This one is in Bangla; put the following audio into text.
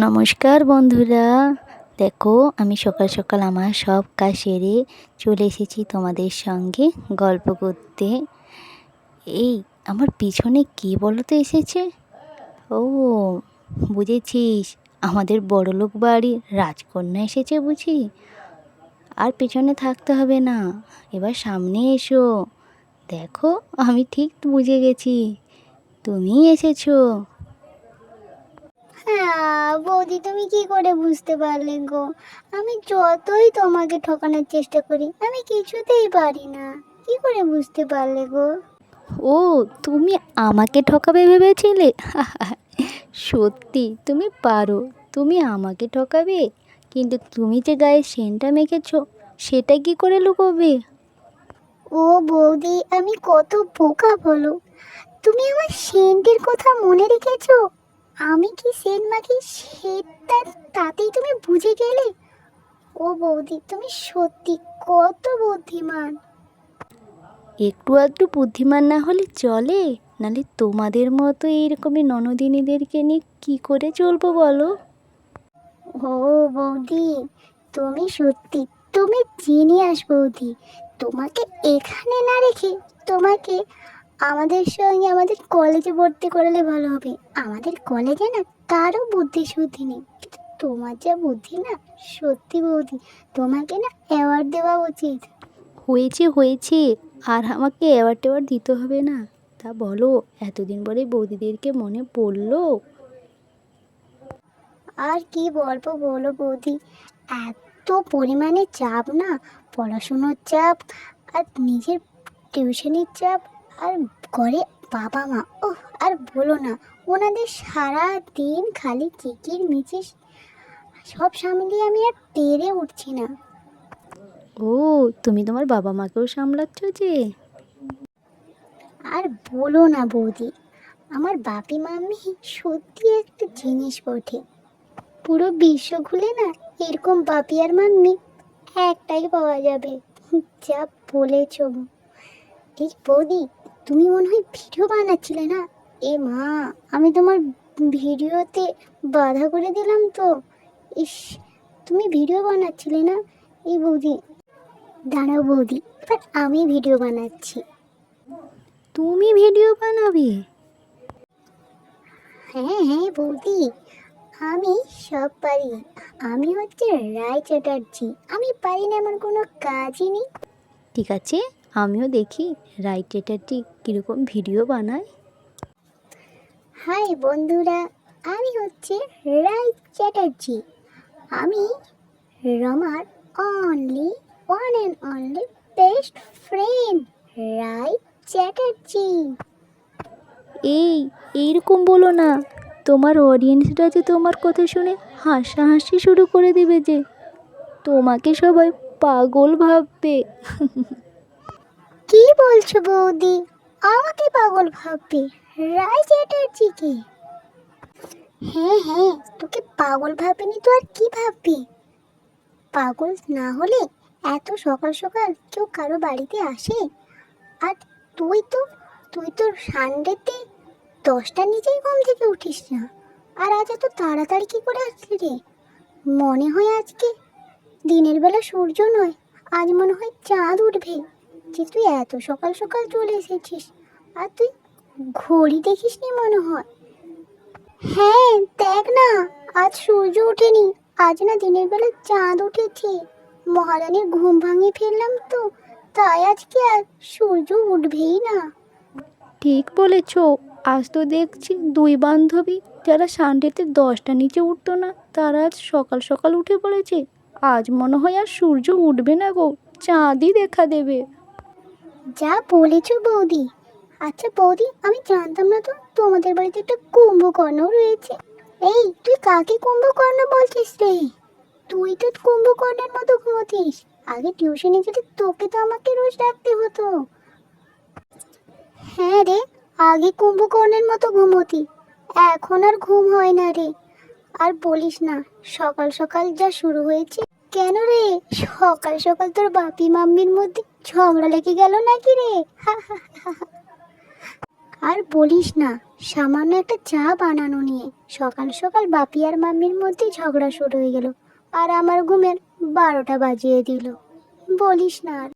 নমস্কার বন্ধুরা। দেখো, আমি সকাল সকাল আমার সব কাজ সেরে চলে এসেছি তোমাদের সঙ্গে গল্প করতে। এই, আমার পিছনে কে বলো তো এসেছে? ও, বুঝেছিস, আমাদের বড়লোক বাড়ির রাজকন্যা এসেছে বুঝি? আর পেছনে থাকতে হবে না, এবার সামনে এসো। দেখো, আমি ঠিক বুঝে গেছি। তুমি এসেছ। বৌদি তুমি কি করে বুঝতে পারলে গো? আমি যতই তোমাকে ঠকানোর চেষ্টা করি আমি কিছুতেই পারি না। কি করে বুঝতে পারলে গো? ও তুমি আমাকে ঠকাবে ভেবেছিলে? সত্যি তুমি পারো তুমি আমাকে ঠকাবে। কিন্তু তুমি যে গায়ে সেন্টটা মেখেছো সেটা কি করে লুকোবে? ও বৌদি আমি কত বোকা বলো। তুমি আমার সেন্টের কথা মনে রেখেছো? আমি কি সেন্ট মাখি সেটা তাতেই তুমি বুঝে গেলে? ও বৌদি তুমি সত্যি কত বুদ্ধিমান। একটু আধটু বুদ্ধিমান না হলে চলে? নালে তোমাদের মতো এইরকমই ননদিনীদেরকে নিয়ে কী করে চলবো বলো? ও বৌদি তুমি সত্যি তুমি জিনিয়াস বৌদি। তোমাকে এখানে না রেখে তোমাকে আমাদের সঙ্গে আমাদের কলেজে ভর্তি করালে ভালো হবে। আমাদের কলেজে না কারও বুদ্ধি শুদ্ধি নেই। কিন্তু তোমার যা বুদ্ধি না সত্যি বৌদি তোমাকে না অ্যাওয়ার্ড দেওয়া উচিত। হয়েছে হয়েছে। আর আমাকে অ্যাওয়ার্ড টেওয়ার্ড দিতে হবে না। তা বলো এতদিন পরে বৌদিদেরকে মনে পড়ল? আর কি বলব বলো বৌদি। এত পরিমাণে চাপ না? পড়াশুনোর চাপ আর নিজের টিউশনির চাপ? আর ঘরে বাবা মা ও আর বলো না ওনাদের সারা দিন খালি চিকির মিচির সব সামলিয়ে আমি আর পেরে উঠছি না। ও তুমি তোমার বাবা মাকেও সামলাচ্ছ যে? আর বলো না বৌদি আমার বাপি মাম্মি সত্যি একটা জিনিস বটে। পুরো বিশ্ব ঘুরে না এরকম বাপি আর মাম্মি একটাই পাওয়া যাবে যা বলেছ। এই বৌদি? তুমি মনে হয় ভিডিও বানাচ্ছিলে না? এ মা আমি তোমার ভিডিওতে বাধা করে দিলাম তো। ইস তুমি ভিডিও বানাচ্ছিলে না? এই বৌদি দাঁড়াও বৌদি এবার আমি ভিডিও বানাচ্ছি। তুমি ভিডিও বানাবে? হ্যাঁ হ্যাঁ বৌদি আমি সব পারি। আমি হচ্ছে রায় চ্যাটার্জি আমি পারি না এমন কোনো কাজই নেই। ঠিক আছে। আমিও দেখি রাইট চ্যাটার্জি কীরকম ভিডিও বানায়। হাই বন্ধুরা আমি হচ্ছে রাইট চ্যাটার্জি। আমি রমার only one and only best friend right Chatterjee. এই এইরকম বলো না তোমার অডিয়েন্সরা যে তোমার কথা শুনে হাসাহাসি শুরু করে দেবে যে তোমাকে সবাই পাগল ভাববে। কি বলছো বৌদি? আমাকে পাগল ভাববে। রায় চ্যাটার্জিকে। হ্যাঁ হ্যাঁ তোকে পাগল ভাবেনি তো আর কি ভাববে? পাগল না হলে এত সকাল সকাল কেউ কারও বাড়িতে আসে? আর তুই তো তুই তো সানডেতে দশটার নিচেই ঘুম থেকে উঠিস না। আর আজ এত তাড়াতাড়ি কি করে আসলি রে? মনে হয় আজকে দিনের বেলা সূর্য নয়, আজ মনে হয় চাঁদ উঠবে। যে তুই এত সকাল সকাল চলে এসেছিস, আর তুই ঘড়ি দেখিসনি মনে হয়? হ্যাঁ দেখ না, আজ সূর্য ওঠেনি, আজ না দিনের বেলা চাঁদ উঠেছে। মহারানীর ঘুম ভাঙিয়ে ফেললাম তো, তাই আজকে আর সূর্য উঠবেই না। ঠিক বলেছ, আজ তো দেখছি দুই বান্ধবী যারা সানডেতে দশটা নিচে উঠতো না, তারা আজ সকাল সকাল উঠে পড়েছে। আজ মনে হয় আর সূর্য উঠবে না গো, চাঁদই দেখা দেবে। যা বলেছ বৌদি। আচ্ছা বৌদি, আমি জানতাম না তো, তোমাদের বাড়িতে একটা কুম্ভকর্ণ রয়েছে। এই, তুই কাকে কুম্ভকর্ণ বলছিস রে? তুই তো কুম্ভকর্ণের মতো ঘুমোতিস। আগে টিউশনে গেলে তোকে তো আমাকে রোজ ডাকতে হতো। হ্যাঁ রে, আগে কুম্ভকর্ণের মতো ঘুমোতি। এখন আর ঘুম হয় না রে। আর বলিস না, সকাল সকাল যা শুরু হয়েছে কেন রে? সকাল সকাল তোর বাপি মাম্মির মধ্যে ঝগড়া লেগে গেল নাকি রে? আর বলিস না, সামান্য একটা চা বানানো নিয়ে সকাল সকাল বাপি আর মাম্মির মধ্যে ঝগড়া শুরু হয়ে গেল। আর আমার ঘুমের বারোটা বাজিয়ে দিল। বলিস না আর।